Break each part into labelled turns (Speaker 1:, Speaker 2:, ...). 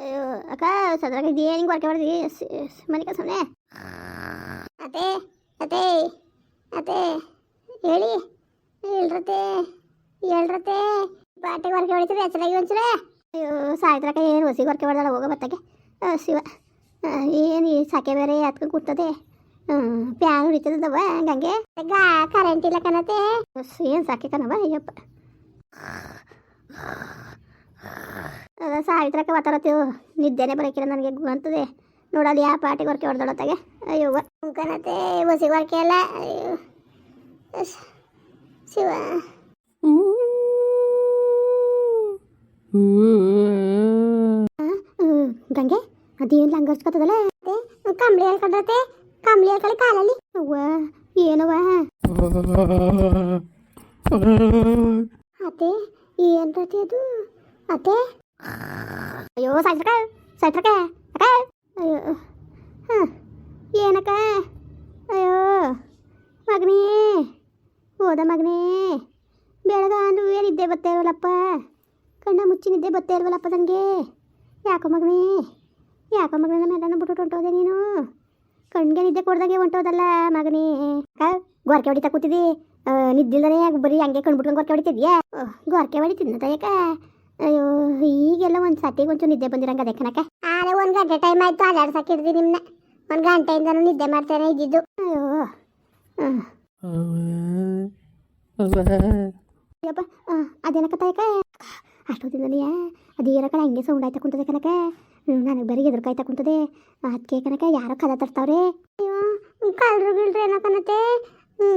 Speaker 1: ಅಯ್ಯೋ, ಅಕ್ಕ, ಸದ್ರಾಗ ಇದೇನು ನಿಂಗೆ ವರ್ಕೆ ಮಾಡಿದ್ರಿ ಮನೆ ಕೆಲಸ ಅತ್ತೆ ಅತ್ತೆ ಅತ್ತೆ, ಹೇಳಿ. ಹೇಳ್ರತೆ ಹೇಳ್ರತೆ ಪಾಟಿಗೆ ವರ್ಕೆ ಹೊಡಿತೀರಿ ಹೆಸರಾಗಿ ಒಂದ್ಸಲ ಅಯ್ಯೋ ಸಾಯ್ತ್ರಕ ಏನು ಹೊಸಿಗೆ ವರ್ಕೆ ಹೊಡೆದಲ್ಲ ಹೋಗೋ ಬತ್ತಗೆ ಶಿವ. ಏನು ಸಾಕೆ ಬೇರೆ ಹತ್ಕೊಂಡು ಕೂತದೆ? ಪ್ಯಾನ್ ಹಿಡಿತದವ ಹಂಗಂಗೆ ಗಾ ಕರೆಂಟ್ ಇಲ್ಲ ಕಣತೆ. ಏನು ಸಾಕೆ ಕಣವ ಅಯ್ಯಪ್ಪ. ಅದ ಸಾವಿತ್ರಕ್ಕೆ ಮಾತಾಡತ್ತೀವಿ ನಿದ್ದೆನೆ ಬರಕಿಲ್ಲ ನನಗೆ ಅಂತದೆ ನೋಡಲ್ಲಿ ಯಾವ ಪಾಟಿ ಹೊರಕೆ ಹೊಡೆದೊಳತ್ತಾಗೆ. ಅಯ್ಯೋ ಕಣತೆ ಹೊಸಿ ಹೊರಕೆ ಅಲ್ಲ ಅಯ್ಯೋ. ಶಿವ. ಗಂಗೆ ಅದೇನು ಲಂಗರ್ಸ್ಕೊತದಲ್ಲ ಕಂಬಳಿ ಹೇಳ್ಕೊಂಡ್ರತೆ ಕಂಬ್ಳಿ ಹೇಳ್ಕೊಳ್ಳಿ ಕಾಲಲ್ಲಿ ಅವ್ವ, ಏನವ್ವ? ಅತ್ತೆ, ಏನ್ ರತಿ ಅದು? ಅತ್ತೆ? ಅಯ್ಯೋ ಸೈತ್ರಕ ಸೈತ್ರಕ ಅಕ್ಕ. ಅಯ್ಯೋ, ಹಾಂ, ಏನಕ್ಕ? ಅಯ್ಯೋ, ಮಗನೇ, ಹೋದ ಮಗನೇ. ಬೆಳಗಾನು ಏನಿದ್ದೆ ಬತ್ತೇ ಇಲ್ವಲ್ಲಪ್ಪ? ಕಣ್ಣ ಮುಚ್ಚಿನಿದ್ದೆ ಬತ್ತೇ ಇಲ್ವಲ್ಲಪ್ಪ ನನಗೆ ಯಾಕೋ ಮಗನೇ, ಯಾಕೋ ಮಗನ ಮೇಲೆ ಬಿಟ್ಟು ಹೊಂಟೋದೆ ನೀನು? ಕಣ್ಗೆ ನಿದ್ದೆ ಕೊಡ್ದಂಗೆ ಹೊಂಟೋದಲ್ಲ ಮಗನೇ. ಗೋರ್ಕೆ ಹೊಡಿತಾ ಕೂತಿದ್ದಿ? ನಿದ್ದಿಲ್ದನೆ ಬರೀ ಹಂಗೆ ಕಣ್ಬಿಟ್ಕೊಂಡು ಗೊರಕೆ ಹೊಡಿತಿದ್ಯಾ? ಗೊರಕೆ ಹೊಡಿತಿದ್ನ ಯಾಕ ಅಯ್ಯೋ ಈಗೆಲ್ಲ ಒಂದು ಸತಿಗೆ ಒಂಚೂರು ನಿದ್ದೆ ಬಂದಿರಂಗ ಅದಕ್ಕನಕ ಕನಕ ಆರೆ ಒಂದು ಗಂಟೆ ಟೈಮ್ ಆಯ್ತು ಅಲ್ಲಾಡ್ಸಕ್ಕೆ ಹಿಡ್ದಿ ನಿಮ್ಮನ್ನ ಒಂದು ಗಂಟೆಯಿಂದ ನಿದ್ದೆ ಮಾಡ್ತಾನೆ ಇದ್ದಿದ್ದು. ಅಯ್ಯೋ. ಅಯ್ಯಪ್ಪ ಅದೇನಕ್ಕ ತಾಯಕ ಅಷ್ಟೊತ್ತಿಂದ ಅದೇ ಇರಕಡೆ ಕಡೆ ಹಂಗೆ ಸೌಂಡ್ ಆಯ್ತಾ ಕುಂತದಕ್ಕನಕ ಕನಕ ನನಗೆ ಬರೀ ಎದುರ್ಕಾಯ್ತಾ ಕುಂತದೆ. ಅದಕ್ಕೆ ಕನಕ ಯಾರೋ ಕದ ತರ್ತಾವ್ರೆ. ಅಯ್ಯೋ ಕಳ್ರು ಗಿಳ್ರು ಏನೋ ಕನತೆ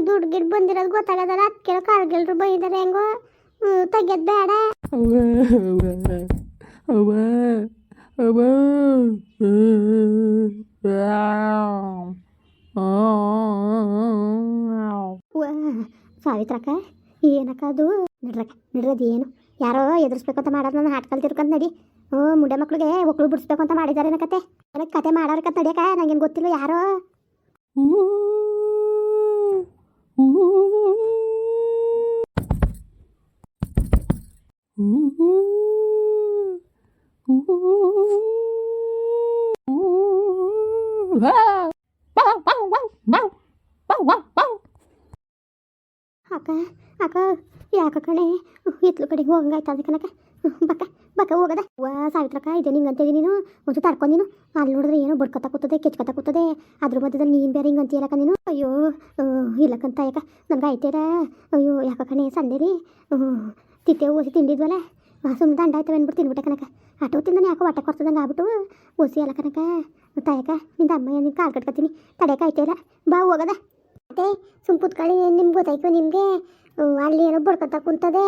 Speaker 1: ದುಡ್ಡು ಗಿಡ್ ಬಂದಿರೋದು ಗೊತ್ತಾಗದಲ್ಲ ಅದಕ್ಕೆ ಕಳ್ರು ಗಿಳ್ರು ಬೈದಾರೆ ಹೆಂಗೋ. ತೆಗ್ಯದ್ ಬೇಡ. ಸಾವಿತ್ರಕ್ಕ ಏನಕ್ಕ ಅದು? ನಡ್ರಕ್ಕ ನಡ್ರದು ಏನು? ಯಾರೋ ಎದುರಿಸ್ಬೇಕು ಅಂತ ಮಾಡೋದು ನನ್ನ ಹಾಟ್ ಕಲ್ತಿರ್ಕಂತ ನಡಿ. ಹ್ಞೂ ಮುಂಡೆ ಮಕ್ಳಿಗೆ ಒಕ್ಕಳು ಬಿಡಿಸ್ಬೇಕು ಅಂತ ಮಾಡಿದ್ದಾರೆ ನನ್ನ ಕತೆ. ನನಗೆ ಕತೆ ಮಾಡೋರ ಕತೆ ನಡಿಯಕ್ಕ ನಂಗೇನು ಗೊತ್ತಿಲ್ಲ ಯಾರೋ. ಅಕ್ಕ ಅಕ್ಕ, ಯಾಕ ಕಣೆ? ಹಿತ್ಲು ಕಡೆಗೆ ಹೋಗಂಗಾಯ್ತು ಅದಕ್ಕೆ ಕನಕ ಬಕ್ಕ ಬಕ್ಕ ಹೋಗದ? ಸಾವಿತ್ರಕ್ಕ ಇದೆ ನಿಂಗಂತೇಳಿ ನೀನು? ಒಂದು ತಡ್ಕೊಂಡು ನೀನು. ಅಲ್ಲಿ ನೋಡಿದ್ರೆ ಏನೋ ಬಡ್ಕೊತಾ ಕೂತದೆ, ಕೆಚ್ಕೊತಾ ಕೂತದೆ. ಅದ್ರ ಮಧ್ಯದಲ್ಲಿ ನೀನು ಬೇರೆ ಹಿಂಗಂತೀಯಲ್ಲಕ್ಕ ನೀನು? ಅಯ್ಯೋ ಇಲ್ಲಕ್ಕಂತ ಯಾಕ? ನಂಗೆ ಆಯ್ತೇರ? ಅಯ್ಯೋ, ಯಾಕ ಕಣೆ ಸಂಡೆ ರೀ? ತಿತ್ತೆ ಓಸಿ ತಿಂದಿದ್ವಲ್ಲ? ಸುಮ್ಮನೆ ದಂಡ ಆಯ್ತವೆ ಅಂದ್ಬಿಟ್ಟು ತಿನ್ಬಿಟ್ಟೆ ಕನಕ ಆಟೋ ತಿಂದನೆ ಯಾಕೋ ಹೊಟ್ಟೆ ಕೊಡ್ತದಂಗೆ ಆಗ್ಬಿಟ್ಟು ಓಸಿ ಅಲ್ಲ ಕನಕ ತಾಯಕ ನಿಂದ ಅಮ್ಮ ನಿನ್ನ ಕಾಲು ಕಟ್ಕೊತೀನಿ. ತಡೆಯಕ ಆಯ್ತೇರ? ಬಾ ಹೋಗದ. ಮತ್ತೆ ಸುಮ್ ಕೂತ್ಕೊಳ್ಳಿ ನಿಮ್ಗೆ ಗೊತ್ತಾಯ್ತು ನಿಮಗೆ? ಅಲ್ಲಿ ಏನೋ ಬಡ್ಕೊತಾ ಕುಂತದೆ.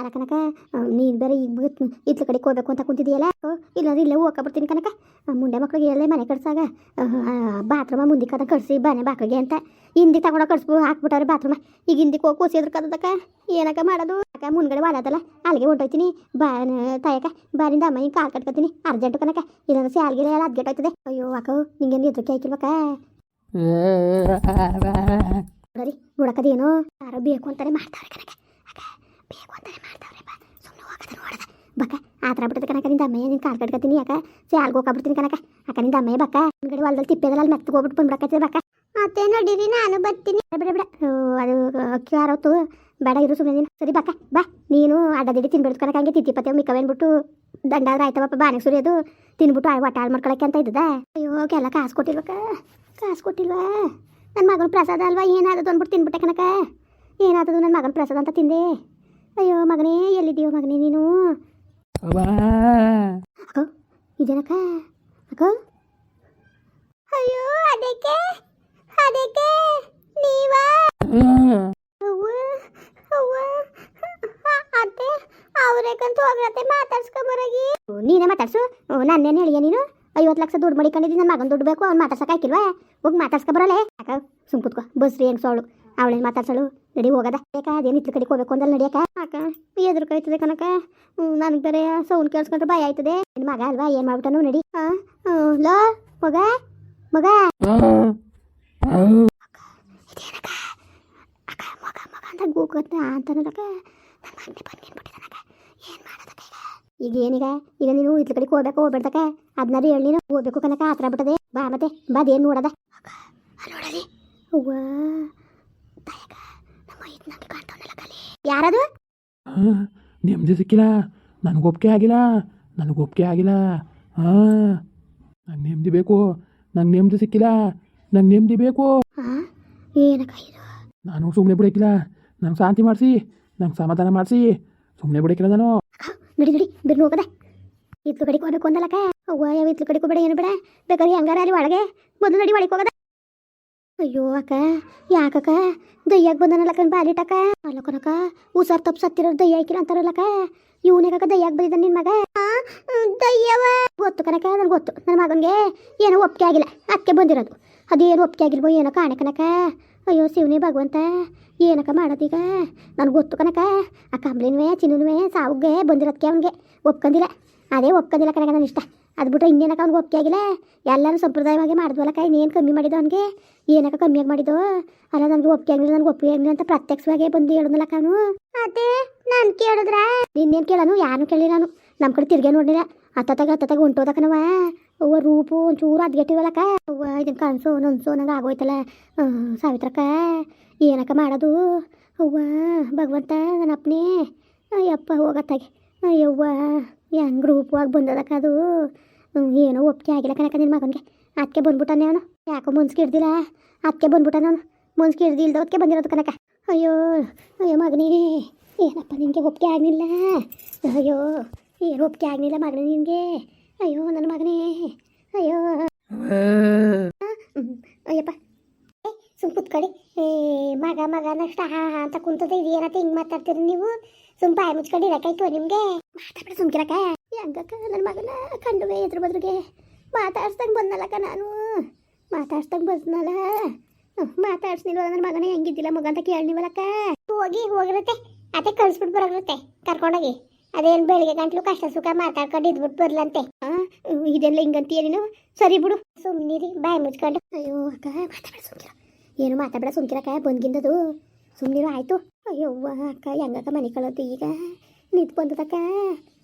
Speaker 1: ಅಲ್ಲ ಕನಕ ನೀನು ಬೇರೆ ಈಗ ಇತ್ಲ ಕಡೆಗೆ ಹೋಗ್ಬೇಕು ಅಂತ ಕುಂತಿದೆಯಲ್ಲ ಇಲ್ಲಾಂದ್ರೆ ಇಲ್ಲೇ ಹೋಗಕ್ಕೆ ಬರ್ತೀನಿ ಕನಕ. ಮುಂಡೆ ಮಕ್ಕಳಿಗೆ ಎಲ್ಲೇ ಮನೆ ಕಟ್ಸಾಗ? ಬಾತ್ರೂಮ ಮುಂದೆ ಕದ ಕಟ್ಸಿ ಬನೆ ಬಾಕ್ಳಿಗೆ ಅಂತ. ಹಿಂದಿ ತಗೊಂಡ ಕಟ್ಸ್ಬು ಹಾಕ್ಬಿಟ್ಟಾರೆ ಬಾತ್ರೂಮ. ಈಗ ಹಿಂದಿ ಹೋಗಿ ಕೂಸಿದ್ರ ಕದಕ್ಕ ಏನಕ್ಕ ಮಾಡೋದು? ಅಕ್ಕ ಮುಂದ್ಗಡೆ ವಾಲದಲ್ಲ ಅಲ್ಲಿಗೆ ಹೊಂಟೋಯ್ತೀನಿ. ಬಾ ತಾಯಕ ಬಾರಿಂದ ಅಮ್ಮ ಹಿಂಗೆ ಕಾಲು ಕಟ್ಕೊತೀನಿ ಅರ್ಜೆಂಟ್ ಕನಕ ಇಲ್ಲಾಂದ್ರೆ ಸ್ಯಾಲ್ಗಿಲ್ಲ ಎಲ್ಲ ಅದ್ಗೆಟ್ ಹೋಯ್ತದೆ ಅಯ್ಯೋ ಅಕ್ಕ ನಿಂಗೇನು ಎದುರಿಕೆ ಆಯ್ಕಿಲ್ವಕ್ಕ ನೋಡರಿ ನೋಡಕ್ಕದೇನೋ ಯಾರೋ ಬೇಕು ಅಂತಾನೆ ಮಾಡ್ತಾರೆ ಕನಕ. ಬೇಕು ಅಂತಾನೆ ಮಾಡ್ತಾವ್ರೆ ಬಾ ಸುಮ್ಮನೆ ಹೋಗದ ನೋಡದ ಬಕ್ಕ ಆ ಥರ ಬಿಟ್ಟದ ಕನಕ ನಿಂದ. ಅಮ್ಮಯ್ಯ ನಿನ್ನ ಕಾಲು ಕಟ್ಕೊತೀನಿ ಯಾಕ? ಸ್ಯಾಲ್ಗೆ ಹೋಗ್ಬಿಡ್ತೀನಿ ಕನಕ ಅಕ್ಕ ನಿಂದ ಅಮ್ಮಯ್ಯ ಬಕ್ಕ. ಹಿಂಗಡೆ ಹೊಲದಲ್ಲಿ ತಿಪ್ಪೆದಲ್ಲ ಅಲ್ಲಿ ಮೆತ್ತಗೆ ಹೋಗ್ಬಿಟ್ಟು ಬಂದ್ಬಿಡಕತ್ತಿದೆ ಬಕ್ಕ. ಮತ್ತೆ ನಡೀರಿ ನಾನು ಬರ್ತೀನಿ. ಬಿಡ ಬಿಡ ಅದು ಅಕ್ಕಿ ಯಾರತ್ತು ಬೇಡ ಇರು ಸುಮ್ಮನೆ ಸರಿ ಬಕ್ಕ ಬಾ. ನೀನು ಅಡ್ಡದಿಡಿ ತಿನ್ಬಿಡ್ತು ಕನಕ ಹಂಗೆ ತಿತ್ತಿ ಪತ್ತೆ ಮಿಕ್ಕವೇನ್ಬಿಟ್ಟು ದಂಡ ಆದ್ರೆ ಆಯ್ತವಪ್ಪ ಬಾನೆ ಸುರಿಯೋದು ತಿನ್ಬಿಟ್ಟು ಆ ಒಟ್ಟ ಹಾಳು ಮಾಡ್ಕೊಳಕ್ಕೆ ಅಂತ ಇದ್ದದ. ಅಯ್ಯೋ ಎಲ್ಲ ಕಾಸು ಕೊಟ್ಟಿಲ್ವಕ್ಕ ಕಾಸು ಕೊಟ್ಟಿಲ್ವಾ? ನನ್ನ ಮಗನ ಪ್ರಸಾದ ಅಲ್ವಾ? ಏನಾದದು ಅಂದ್ಬಿಟ್ಟು ತಿನ್ಬಿಟ್ಟೆ ಕನಕ ಏನಾದದು ನನ್ನ ಮಗನ ಪ್ರಸಾದ ಅಂತ ತಿಂದೆ. ಅಯ್ಯೋ ಮಗನೇ ಎಲ್ಲಿದ್ದೀಯೋ ಮಗನೇ ನೀನು? ಅಕ್ಕ ಇದೇನಕ್ಕ ಅಕ್ಕ ಅಯ್ಯೋ, ಅದಕ್ಕೆ? ಅದಕ್ಕೆ? ನೀವಾ? ಅವ್ವ ಅವ್ವ ಅತ್ತೆ ಹೇಳಿಯ ನೀನು? ಐವತ್ತು ಲಕ್ಷ ದುಡ್ಡು ಮಡಿಕೊಂಡಿದ್ದೀನಿ ನನ್ನ ಮಗನ ದುಡ್ಡು ಬೇಕು, ಅವ್ನು ಮಾತಾಡ್ಸಕ್ಕೆ ಹಾಕಿಲ್ವಾ? ಹೋಗಿ ಮಾತಾಡ್ಸ್ಕೊ ಬರಲ್ಲ ಯಾಕ ಸುಮ್ ಕುತ್ಕೋ. ಬಸ್ರಿ ಹೆಂಗ್ ಸೋಳು? ಅವಳೇನು ಮಾತಾಡ್ಸಳು? ನಡಿ ಹೋಗದ. ಬೇಕಾ ಅದೇನು ಇತ್ಲ ಕಡೆಗೆ ಹೋಗ್ಬೇಕು ಅಂದಲ್ಲಿ ನಡಿಯಕ ಅಕ್ಕ. ಎದುರು ಕೈತದೆ ಕನಕ ನನಗೆ ಬೇರೆ ಸೌಂಡ್ ಕೇಳಿಸ್ಕೊಂಡ್ರೆ ಭಯ ಆಯ್ತದೆ. ನಿನ್ನ ಮಗ ಅಲ್ವಾ, ಏನು ಮಾಡ್ಬಿಟ್ಟನು ನಡಿ. ಲೋ, ಮಗ ಮಗ. ಇದೇನಕ್ಕ? ಅಕ್ಕ, ಮಗ ಮಗ ಅಂತ ಗೂಕತ್ತ ಅಂತನಕ್ಕ ನನ್ನ ಮಗನೇ ಬಂದ್ಬಿಟ್ಟಿದ್ದಾನಕ್ಕ ಏನು ಮಾಡೋದಕ್ಕ ಈಗ? ಏನೀಗ? ಈಗ ನೀನು ಇತ್ಲ ಕಡೆ ಹೋಗ್ಬೇಕು ಹೋಗ್ಬಿಡ್ತಕ್ಕ ಅದನ್ನಾರು ಹೇಳಿ ನೀನು, ಹೋಗ್ಬೇಕು ಕನಕ ಆತರ ಬಿಟ್ಟದೆ ಬಾ ಮತ್ತೆ, ಬಾ ಅದೇನು ನೋಡದ? ಅಕ್ಕ ನೋಡಲಿ. ಅವ್ವ ತಾಯಕ ನಮ್ಮ ಇದು ನಂಗೆ ಕಾಣ್ತಾವನಲ್ಲ ಕಲಿ ಯಾರದು?
Speaker 2: ಹಾಂ ನೆಮ್ಮದಿ ಸಿಕ್ಕಿಲ್ಲ. ನನಗೆ ಒಪ್ಪಿಗೆ ಆಗಿಲ್ಲ. ನನಗೆ ಒಪ್ಪಿಗೆ ಆಗಿಲ್ಲ. ಹಾಂ ನಂಗೆ ನೆಮ್ಮದಿ ಬೇಕು. ನಂಗೆ ನೆಮ್ಮದಿ ಸಿಕ್ಕಿಲ್ಲ. ನಂಗೆ ನೆಮ್ಮದಿ ಬೇಕು. ನಾನು ಸುಮ್ಮನೆ ಬಿಡಕ್ಕಿಲ್ಲ ನಂಗೆ ಶಾಂತಿ ಮಾಡಿಸಿ. ನಂಗೆ ಸಮಾಧಾನ ಮಾಡಿಸಿ. ಸುಮ್ಮನೆ ಬಿಡಕ್ಕಿಲ್ಲ ನಾನು.
Speaker 1: ನಡಿ ನಡಿ ಬಿರ್ನು ಹೋಗದೆ. ಇತ್ಲು ಕಡೆಗೆ ಹೋಗ್ಬೇಕು ಅಂದಲಕ್ಕ ಅವ್ವ ಯಾವ ಇತ್ಲು ಕಡೆಗೆ ಹೋಗ್ಬೇಡ ಏನು ಬೇಡ. ಬೇಕಾದ್ರೆ ಹೆಂಗಾರ ಅಲ್ಲಿ ಒಳಗೆ. ಮೊದಲು ನಡಿ ಒಳಗೆ ಹೋಗದ. ಅಯ್ಯೋ ಅಕ್ಕ ಯಾಕಕ್ಕ ದಯ್ಯಾಗ ಬಾಲಿಟಕ್ಕ ಬಾಲಿಟಕ ಕನಕ ಉಸಾರ್ ತಪ್ಪು ಸತ್ತಿರೋ ದಯ್ಯ ಹಾಕಿಲ್ಲ ಅಂತಾರಲ್ಲಕ್ಕ ಇವನಿಗಾಕ ದಯ್ಯಾಗ ಬಂದಿದ್ದ ನಿನ್ ಮಗ. ದಯ್ಯವ ಗೊತ್ತು ಕನಕ ನನ್ಗೆ ಗೊತ್ತು. ನನ್ನ ಮಗನಿಗೆ ಏನೋ ಒಪ್ಪಿಗೆ ಆಗಿಲ್ಲ. ಅಕ್ಕೆ ಬಂದಿರೋದು. ಅದೇನು ಒಪ್ಪಿಗೆ ಆಗಿರ್ಬೋ ಏನೋ ಕಾಣೆ ಕನಕ ಅಯ್ಯೋ ಶಿವನೇ ಭಗವಂತ, ಏನಕ್ಕ ಮಾಡೋದೀಗ? ನನಗೆ ಗೊತ್ತು ಕನಕ ಆ ಕಂಬ್ಲಿನ್ವೇ ಚಿನ್ನುನ್ವೇ, ಸಾವುಗೆ ಬಂದಿರೋದಕ್ಕೆ ಅವನಿಗೆ ಒಪ್ಕೊಂಡಿಲ್ಲ ಅದೇ ಒಪ್ಕೊಂಡಿಲ್ಲ ಕನಕ ನನ್ನ ಇಷ್ಟ. ಅದು ಬಿಟ್ರೆ ಇನ್ನೇನಕ್ಕ ಅವ್ನಿಗೆ ಒಪ್ಪಿಗೆ ಆಗಿಲ್ಲ? ಎಲ್ಲರೂ ಸಂಪ್ರದಾಯವಾಗಿ ಮಾಡಿದ್ವಲ್ಲಕ್ಕ ಇನ್ನೇನು ಕಮ್ಮಿ ಮಾಡಿದ್ದು ಅವನಿಗೆ? ಏನಕ್ಕ ಕಮ್ಮಿಯಾಗಿ ಮಾಡಿದ್ದು? ಅಲ್ಲ ನನಗೆ ಒಪ್ಪಿಗೆ ಆಗಿಲ್ಲ ನನಗೆ ಒಪ್ಪಿಗೆ ಆಗಿಲ್ಲ ಅಂತ ಪ್ರತ್ಯಕ್ಷವಾಗಿ ಬಂದು ಹೇಳಿದ್ನಲ್ಲಕ್ಕ ಅವನು. ಅದೇ ನಾನು ಕೇಳಿದ್ರ? ನಿನ್ನೇನು ಕೇಳನು ಯಾರು ಕೇಳಿಲ್ಲ ನಾನು. ನಮ್ಮ ಕಡೆ ತಿರ್ಗೇ ನೋಡಿಲ್ಲ ಅತ್ತ ಹತ್ತತ್ತಾಗ ಹೊಂಟೋದಕ್ಕನವ ಅವ್ವ ರೂಪು ಒಂಚೂರು ಅದ್ಗೆಟ್ಟಿವಲ್ಲಕ್ಕ ಅವ್ವ ಇದನ್ನ ಕನಸು ನನ್ಸು ನಂಗೆ ಆಗೋಯ್ತಲ್ಲ. ಸಾವಿತ್ರಕ್ಕ ಏನಕ್ಕ ಮಾಡೋದು? ಅವ್ವ ಭಗವಂತ ನನ್ನ ಅಪ್ಪನೇ ಅಯ್ಯಪ್ಪ ಹೋಗತ್ತಾಗೆ. ಅಯ್ಯವ್ವ ಹೆಂಗೆ ರೂಪವಾಗಿ ಬಂದದಕ್ಕ ಅದು? ಏನೋ ಒಪ್ಪಿಗೆ ಆಗಿಲ್ಲ ಕನಕ ನಿನ್ನ ಮಗನಿಗೆ. ಅದಕ್ಕೆ ಬಂದ್ಬಿಟ್ಟಾನೆ ಅವನು. ಯಾಕೋ ಮುನ್ಸ್ಗೆ ಹಿಡ್ದಿಲ್ಲ? ಅದಕ್ಕೆ ಬಂದ್ಬಿಟ್ಟಾನೆ ಅವನು. ಮುನ್ಸ್ಗೆ ಹಿಡ್ದು ಇಲ್ದೋದಕ್ಕೆ ಬಂದಿರೋದು ಕನಕ ಅಯ್ಯೋ ಅಯ್ಯೋ ಮಗನೇ, ಏನಪ್ಪ ನಿನಗೆ ಒಪ್ಪಿಗೆ ಆಗಲಿಲ್ಲ? ಅಯ್ಯೋ, ಏನು ಒಪ್ಪಿಗೆ ಆಗಲಿಲ್ಲ ಮಗನೇ ನಿನಗೆ? ಅಯ್ಯೋ, ನನ್ನ ಮಗನೇ, ಅಯ್ಯೋ. ಅಯ್ಯಪ್ಪ. ಸುಮ್ ಕುತ್ಕೊಳ್ಳಿ. ಏ, ಮಗ ಮಗ, ನಷ್ಟ, ಹಾ ಹಾ ಅಂತ ಕುಂತದ ಇದು ಏನಂತ ಹಿಂಗೆ ಮಾತಾಡ್ತೀರಿ ನೀವು? ಸುಮ್ ಬಾಯಿ ಮುಚ್ಕೊಂಡು ಇರಕಾಯ್ತು ನಿಮಗೆ. ಮಾತಾಡ್ಬಿಡ ಸುಮ್ಕಿರಕ ಹೆಂಗಕ್ಕ ನನ್ನ ಮಗನ ಕಂಡುವೆ ಎದ್ರ ಬದ್ರಿಗೆ. ಮಾತಾಡ್ಸ್ದಂಗೆ ನಾನು. ಮಾತಾಡ್ಸ್ದಂಗೆ ಬಂದ್ನಲ್ಲ. ಮಾತಾಡ್ಸ್ನಿಲ್ವ ನನ್ನ ಮಗನ, ಹೆಂಗಿದ್ದಿಲ್ಲ ಮಗ ಅಂತ ಕೇಳಿವಲ್ಲಕ್ಕ ಹೋಗಿ, ಹೋಗಿರುತ್ತೆ. ಅದೇ ಕಳ್ಸ್ಬಿಟ್ಟು ಬರೋಗಿರುತ್ತೆ. ಕರ್ಕೊಂಡೋಗಿ. ಅದೇನು ಬೆಳಿಗ್ಗೆ ಗಂಟ್ಲು ಕಷ್ಟ ಸುಖ ಮಾತಾಡ್ಕೊಂಡು ಇದ್ಬಿಟ್ಟು ಬರ್ಲಂತೆ. ಇದೆಲ್ಲ ಹಿಂಗಂತೀಯ ನೀನು? ಸರಿ ಬಿಡು. ಸುಮ್ಮನಿರಿ ಬಾಯಿ ಮುಚ್ಕೊಂಡು. ಅಯ್ಯೋ, ಅಕ್ಕ ಮಾತಾಡ ಸುಮ್ಕಿರ. ಏನು ಮಾತಾಡ ಸುಮ್ಕಿರಕ್ಕ, ಬಂದ್ಗಿಂದದು. ಸುಮ್ಮನಿರು ಆಯ್ತು. ಅಯ್ಯೋ ಅಕ್ಕ, ಹೆಂಗಕ್ಕ ಮನೆ ಕಳೋದು ಈಗ. ನಿಂತು ಬಂದದಕ್ಕ